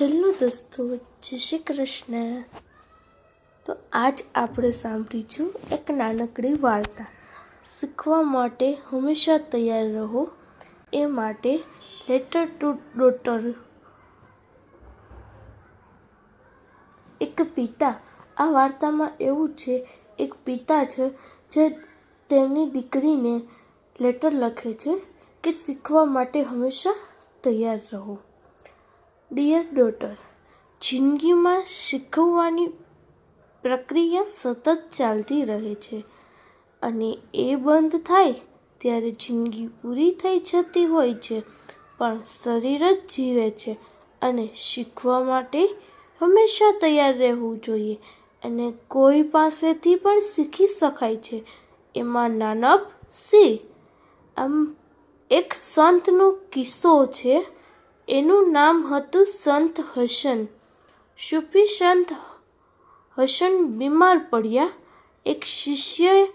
Hello દોસ્તો, જય શ્રી કૃષ્ણ. તો આજ આપણે સાંભળીશું એક નાનકડી વાર્તા. શીખવા માટે હંમેશા તૈયાર રહો, એ માટે લેટર ટુ ડોટર. એક પિતા, આ વાર્તામાં એવું છે, એક પિતા છે, જે તેમની દીકરીને લેટર લખે છે કે શીખવા માટે હંમેશા તૈયાર રહો. ડિયર ડોટર જિંદગીમાં શીખવવાની પ્રક્રિયા સતત ચાલતી રહે છે અને એ બંધ થાય ત્યારે જિંદગી પૂરી થઈ જતી હોય છે. પણ શરીર જ જીવે છે અને શીખવા માટે હંમેશા તૈયાર રહેવું જોઈએ અને કોઈ પાસેથી પણ શીખી શકાય છે. એમાં નાનપ સી આમ એક સંતનો કિસ્સો છે. એનું નામ હતું સંત હસન સુફી સંત હસન બીમાર પડ્યા. એક શિષ્યએ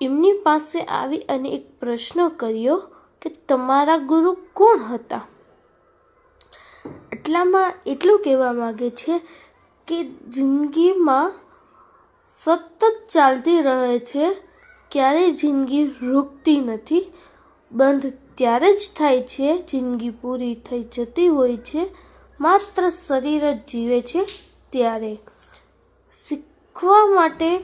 એમની પાસે આવી અને એક પ્રશ્ન કર્યો કે તમારા ગુરુ કોણ હતા? એટલામાં એટલું કહેવા માગે છે કે જિંદગીમાં સતત ચાલતી રહે છે. ક્યારેય જિંદગી રૂકતી નથી. બંધ ત્યારે જ થાય છે, જિંદગી પૂરી થઈ જતી હોય છે, માત્ર શરીર જ જીવે છે ત્યારે. શીખવા માટે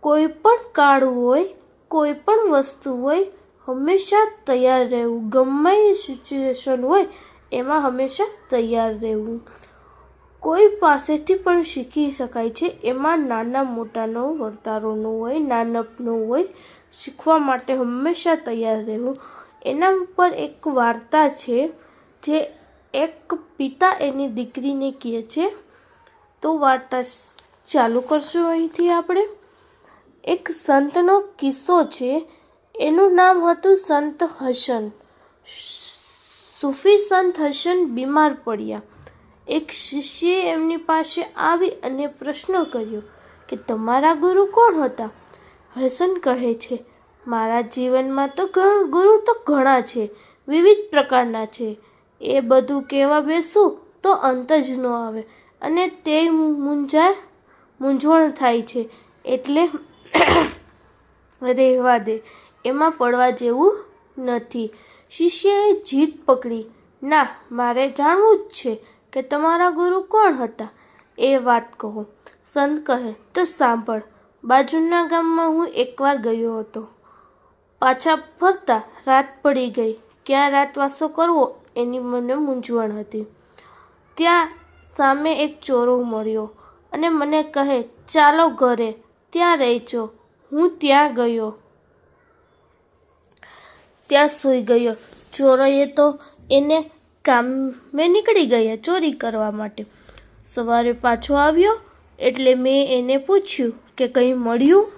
કોઈ પણ કાળ હોય, કોઈ પણ વસ્તુ હોય, હંમેશા તૈયાર રહેવું. ગમે સિચ્યુએશન હોય, એમાં હંમેશા તૈયાર રહેવું. કોઈ પાસેથી પણ શીખી શકાય છે, એમાં નાના મોટાનો વર્તારોનો હોય નાનપનો હોય, શીખવા માટે હંમેશા તૈયાર રહેવું. એના પર એક વાર્તા છે જે એક પિતા એની દીકરીને કહે છે. તો વાર્તા ચાલુ કરશું અહીંથી આપણે. એક સંતનો કિસ્સો છે. એનું નામ હતું સંત હસન સૂફી સંત હસન બીમાર પડ્યા. એક શિષ્યએ એમની પાસે આવી અને પ્રશ્ન કર્યો કે, તમારા ગુરુ કોણ હતા? હસન કહે છે મારા જીવનમાં તો ગુરુ તો ઘણા છે, વિવિધ પ્રકારના છે. એ બધું કહેવા બેસું તો અંત જ ન આવે અને તે મૂંઝા, મૂંઝવણ થાય છે એટલે રહેવા દે. એમાં પડવા જેવું નથી. શિષ્યએ જીત પકડી. ના, મારે જાણવું જ છે કે તમારા ગુરુ કોણ હતા? એ વાત કહો. સંત કહે, તો સાંભળ. બાજુના ગામમાં હું એકવાર ગયો હતો. પાછા ફરતા રાત પડી ગઈ. ક્યાં રાતવાસો કરવો એની મને મૂંઝવણ હતી. ત્યાં સામે એક ચોરો મળ્યો અને મને કહે, ચાલો ઘરે, ત્યાં રહેજો. હું ત્યાં ગયો. ત્યાં સૂઈ ગયો. ચોરોએ તો એને કામે નીકળી ગયા ચોરી કરવા માટે. સવારે પાછો આવ્યો એટલે મેં એને પૂછ્યું કે કંઈ મળ્યું?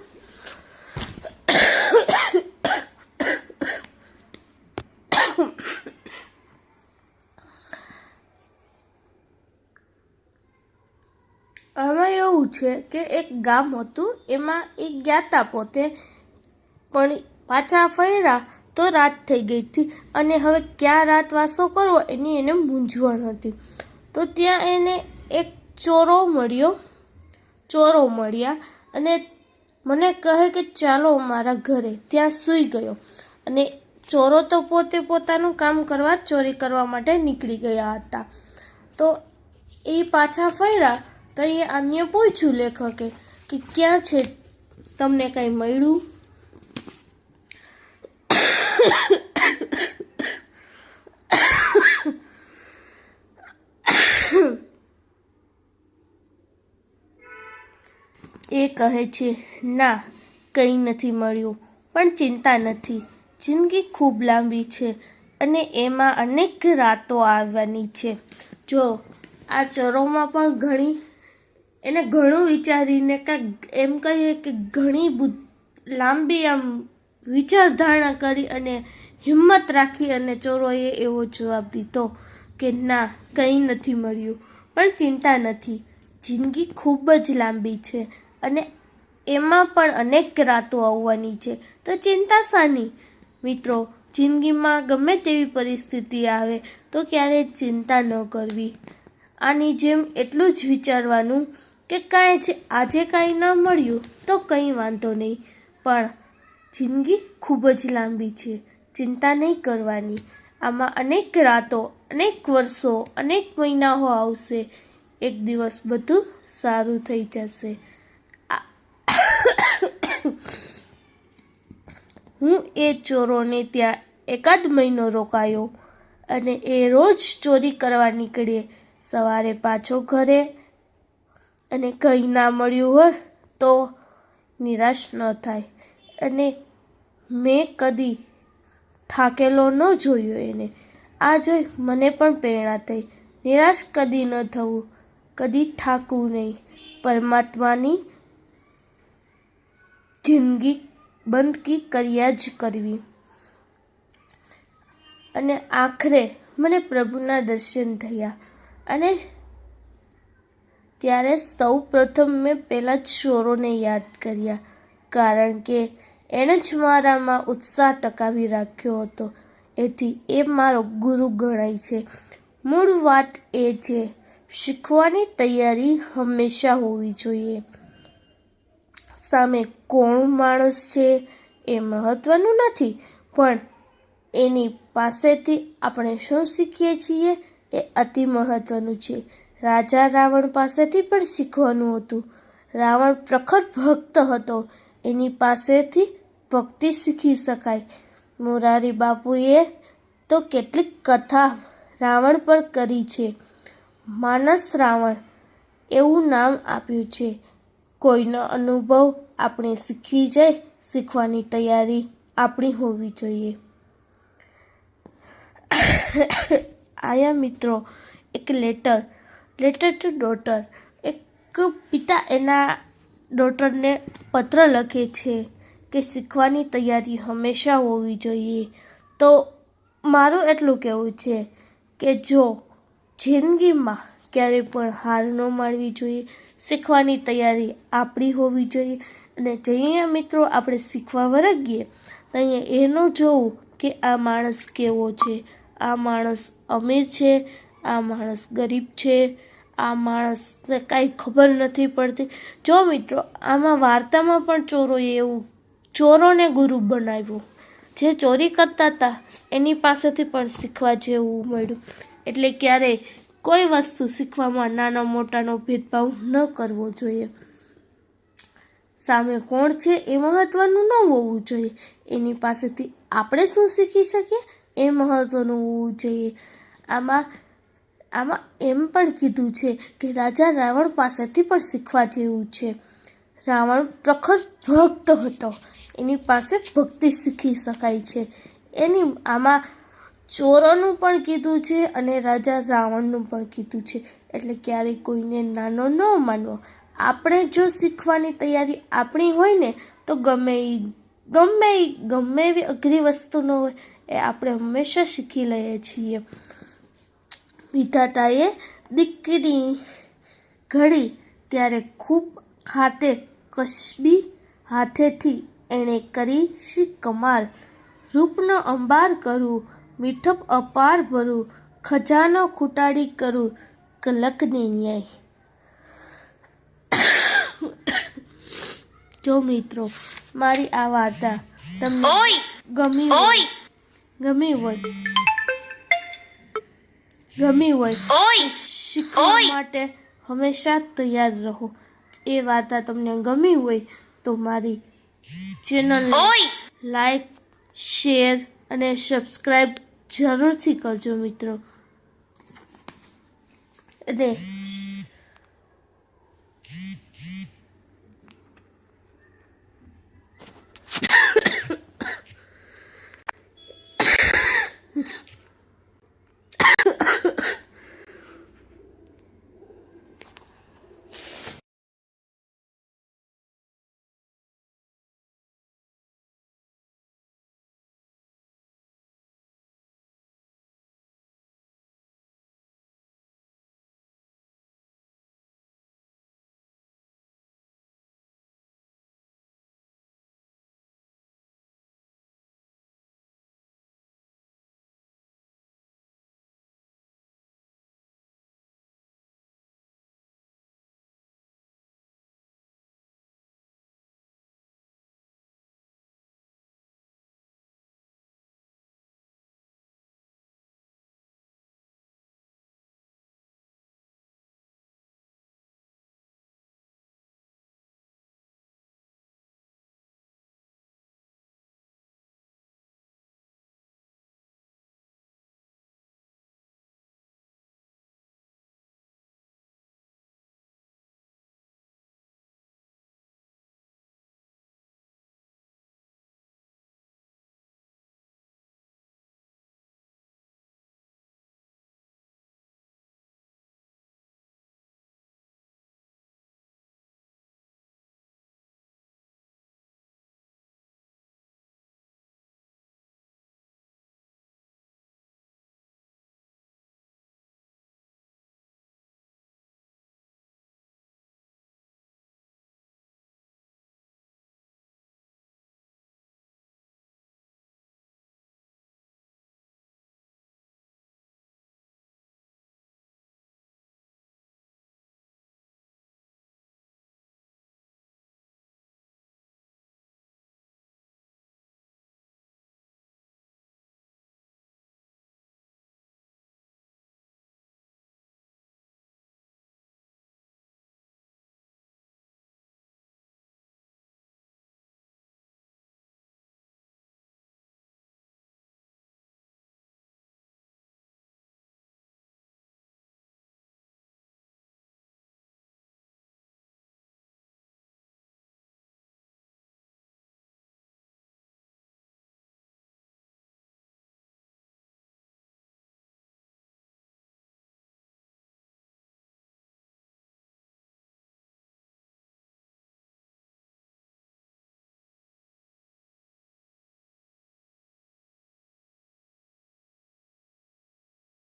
આમાં એવું છે કે એક ગામ હતું, એમાં એક ગયા હતા પોતે પણ પાછા ફર્યા તો રાત થઈ ગઈ હતી અને હવે ક્યાં રાત વાસો કરવો એની એને મૂંઝવણ હતી. તો ત્યાં એને એક ચોરો મળ્યો, ચોરો મળ્યા અને મને કહે કે ચાલો મારા ઘરે, ત્યાં સૂઈ ગયો. અને ચોરો તો પોતે પોતાનું કામ કરવા, ચોરી કરવા માટે નીકળી ગયા હતા. તો એ પાછા ફર્યા તો એ અન્ય પૂછ્યું લેખકે કે ક્યાં છે તમને કંઈ મળ્યું? એ કહે છે, ના, કંઈ નથી મળ્યું, પણ ચિંતા નથી. જિંદગી ખૂબ લાંબી છે અને એમાં અનેક રાતો આવવાની છે. જો, આ ચરોમાં પણ ઘણી એને ઘણું વિચારીને કાંઈક એમ કહીએ કે ઘણી લાંબી આમ વિચારધારણા કરી અને હિંમત રાખી અને ચોરોએ એવો જવાબ દીધો કે ના, કંઈ નથી મળ્યું. પણ ચિંતા નથી. જિંદગી ખૂબ જ લાંબી છે અને એમાં પણ અનેક રાતો આવવાની છે. તો ચિંતા શાની? મિત્રો, જિંદગીમાં ગમે તેવી પરિસ્થિતિ આવે તો ક્યારેય ચિંતા ન કરવી. આની જેમ એટલું જ વિચારવાનું કે કાંઈ જ આજે કાંઈ ન મળ્યું તો કંઈ વાંધો નહીં. પણ જિંદગી ખૂબ જ લાંબી છે. ચિંતા નહીં કરવાની. આમાં અનેક રાતો, અનેક વર્ષો, અનેક મહિનાઓ આવશે. એક દિવસ બધું સારું થઈ જશે. હું એ ચોરોને ત્યાં એકાદ મહિનો રોકાયો અને એ રોજ ચોરી કરવા નીકળે સવારે પાછો ઘરે અને કંઈ ના મળ્યું હોય તો નિરાશ ન થાય. અને મેં કદી થાકેલો ન જોયો એને. આ જોઈ મને પણ પ્રેરણા થઈ. નિરાશ કદી ન થવું, કદી થાકવું નહીં. પરમાત્માની જિંદગી બંદકી કર્યા જ કરવી. અને આખરે મને પ્રભુના દર્શન થયા. અને ત્યારે સૌ પ્રથમ મેં પહેલાં ચોરોને યાદ કર્યા, કારણ કે એણે જ મારામાં ઉત્સાહ ટકાવી રાખ્યો હતો. એથી એ મારો ગુરુ ગણાય છે. મૂળ વાત એ છે, શીખવાની તૈયારી હંમેશા હોવી જોઈએ. સામે કોણ માણસ છે એ મહત્વનું નથી, પણ એની પાસેથી આપણે શું શીખીએ છીએ એ અતિ મહત્વનું છે. રાજા રાવણ પાસેથી પણ શીખવાનું હતું. રાવણ પ્રખર ભક્ત હતો. એની પાસેથી ભક્તિ શીખી શકાય. મોરારી બાપુએ તો કેટલીક કથા રાવણ પર કરી છે. માનસ રાવણ એવું નામ આપ્યું છે. કોઈનો અનુભવ આપણે શીખવી જાય, શીખવાની તૈયારી આપણી હોવી જોઈએ. આયા મિત્રો, એક લેટર લેટર ટુ ડોટર. એક પિતા એના ડોટરને પત્ર લખે છે કે શીખવાની તૈયારી હંમેશા હોવી જોઈએ. તો મારું એટલું કહેવું છે કે જો જિંદગીમાં ક્યારેય પણ હાર ન માનવી જોઈએ, શીખવાની તૈયારી આપણી હોવી જોઈએ અને જઈએ મિત્રો આપણે શીખવા વરગીએ અહીંયા એનું જોવું કે આ માણસ કેવો છે? આ માણસ અમીર છે, આ માણસ ગરીબ છે આ માણસને કાંઈ ખબર નથી પડતી. જો મિત્રો, આમાં વાર્તામાં પણ ચોરોએ એવું ચોરોને ગુરુ બનાવ્યું. જે ચોરી કરતા હતા, એની પાસેથી પણ શીખવા જેવું મળ્યું. એટલે ક્યારેય કોઈ વસ્તુ શીખવામાં નાના મોટાનો ભેદભાવ ન કરવો જોઈએ. સામે કોણ છે એ મહત્વનું ન હોવું જોઈએ. એની પાસેથી આપણે શું શીખી શકીએ? એ મહત્વનું હોવું જોઈએ. આમાં આમાં એમ પણ કીધું છે કે રાજા રાવણ પાસેથી પણ શીખવા જેવું છે. રાવણ પ્રખર ભક્ત હતો. એની પાસે ભક્તિ શીખી શકાય છે. એની આમાં ચોરોનું પણ કીધું છે અને રાજા રાવણનું પણ કીધું છે. એટલે ક્યારેય કોઈને નાનો ન માનવો. આપણે જો શીખવાની તૈયારી આપણી હોય ને, તો ગમે એ ગમે એ ગમે એવી અઘરી વસ્તુ ન હોય, એ આપણે હંમેશા શીખી લઈએ છીએ. વિધાતાએ દીકરી ઘડી ત્યારે ખૂબ ખાતે કસબી હાથેથી એણે કરી શ્રી કમાલ. રૂપનો અંબાર કરું મીઠપ અપાર ભરું ખજાનો ખૂટાડી કરું કલકની ન્યાય. જો મિત્રો મારી આ વાર્તા તમને ગમી ગમી હોય ગમી હોય શીખવા માટે હંમેશા તૈયાર રહો. એ વાર્તા તમને ગમી હોય તો મારી ચેનલને લાઈક શેર અને સબસ્ક્રાઈબ જરૂરથી કરજો મિત્રો. અને Yeah.